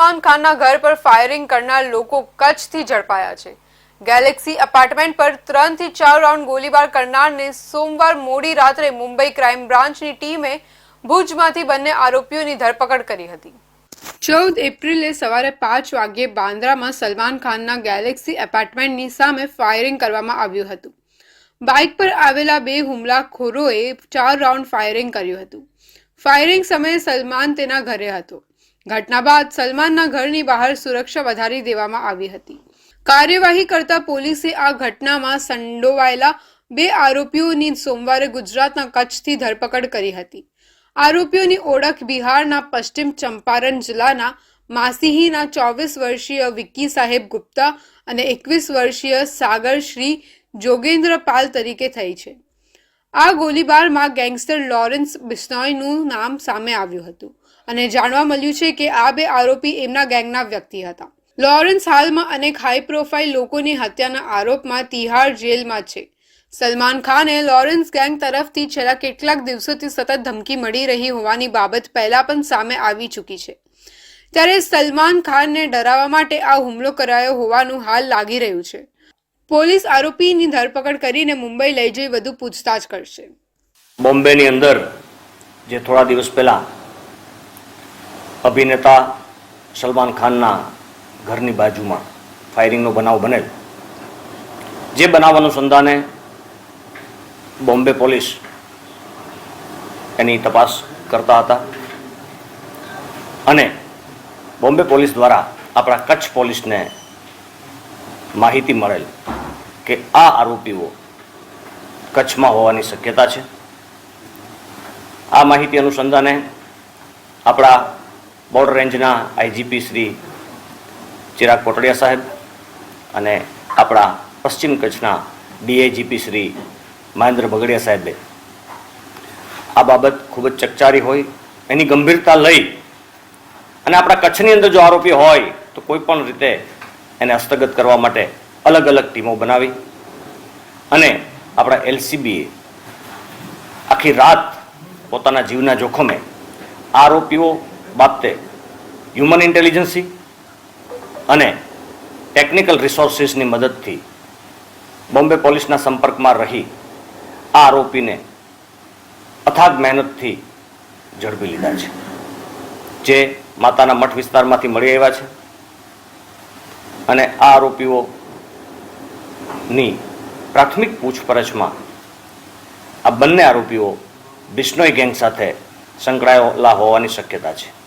સલમાન ખાનના ઘર પર ફાયરિંગ કરનાર લોકો કચ્છથી ઝડપાયા છે. ગેલેક્સી અપાર્ટમેન્ટ પર ત્રણથી ચાર રાઉન્ડ ગોળીબાર કરનારને સોમવાર મોડી રાત્રે મુંબઈ ક્રાઇમ બ્રાન્ચની ટીમે ભુજમાંથી બંને આરોપીઓની ધરપકડ કરી હતી. ચૌદ એપ્રિલે સવારે પાંચ વાગ્યે બાંદ્રામાં સલમાન ખાનના ગેલેક્સી એપાર્ટમેન્ટની સામે ફાયરિંગ કરવામાં આવ્યું હતું. બાઇક પર આવેલા બે હુમલાખોરોએ ચાર રાઉન્ડ ફાયરિંગ કર્યું હતું. ફાયરિંગ સમયે સલમાન તેના ઘરે હતો. ઘટના બાદ સલમાનના ઘરની બહાર સુરક્ષા વધારી દેવામાં આવી હતી. કાર્યવાહી કરતા પોલીસે આ ઘટનામાં સંડોવાયેલા બે આરોપીઓની સોમવારે ગુજરાતના કચ્છથી ધરપકડ કરી હતી. આરોપીઓની ઓળખ બિહારના પશ્ચિમ ચંપારણ જિલ્લાના માસીહીના ચોવીસ વર્ષીય વિક્કી સાહેબ ગુપ્તા અને એકવીસ વર્ષીય સાગર શ્રી જોગેન્દ્ર પાલ તરીકે થઈ છે. આ ગોળીબારમાં ગેંગસ્ટર લોરેન્સ બિશ્નોયનું નામ સામે આવ્યું હતું અને જાણવા મળ્યું છે કે આ બે આરોપી એમના ગેંગના વ્યક્તિ હતા. લોરેન્સ હાલમાં અનેક હાઈ પ્રોફાઇલ લોકોની હત્યાના આરોપમાં તિહાર જેલમાં છે. સલમાન ખાને લોરેન્સ ગેંગ તરફથી છેલ્લા કેટલાક દિવસોથી સતત ધમકી મળી રહી હોવાની બાબત પહેલા પણ સામે આવી ચૂકી છે. ત્યારે સલમાન ખાનને ડરાવવા માટે આ હુમલો કરાયો હોવાનું હાલ લાગી રહ્યું છે. પોલીસ આરોપીની ધરપકડ કરીને મુંબઈ લઈ જઈ વધુ પૂછતાછ કરશે. બોમ્બેની અંદર જે થોડા દિવસ પહેલાં અભિનેતા સલમાન ખાનના ઘરની બાજુમાં ફાયરિંગનો બનાવ બનેલ, જે બનાવ અનુસંધાને બોમ્બે પોલીસ એની તપાસ કરતા હતા અને બોમ્બે પોલીસ દ્વારા આપણા કચ્છ પોલીસને માહિતી મળેલ કે આ આરોપીઓ કચ્છમાં હોવાની શક્યતા છે. આ માહિતી અનુસંધાને આપણા બોર્ડર રેન્જના આઈજીપી શ્રી ચિરાગ કોટડિયા સાહેબ અને આપણા પશ્ચિમ કચ્છના ડીએજીપી શ્રી મહેન્દ્ર બગડિયા સાહેબે. આ બાબત ખૂબ જ ચકચારી હોય, એની ગંભીરતા લઈ અને આપણા કચ્છની અંદર જો આરોપી હોય, તો કોઈ પણ રીતે એને હસ્તગત કરવા માટે અલગ અલગ ટીમો બનાવી અને આપણા એલસીબીએ આખી રાત પોતાના જીવના જોખમે આરોપીઓ બાબતે હ્યુમન ઇન્ટેલિજન્સી અને ટેકનિકલ રિસોર્સિસની મદદથી બોમ્બે પોલીસના સંપર્કમાં રહી આ આરોપીને અથાગ મહેનતથી ઝડપી લીધા છે. જે માતાના મઠ વિસ્તારમાંથી મળી આવ્યા છે. અને આ આરોપીઓની પ્રાથમિક પૂછપરછમાં આ બંને આરોપીઓ બિશ્નોઈ ગેંગ સાથે સંકળાયેલા હોવાની શક્યતા છે.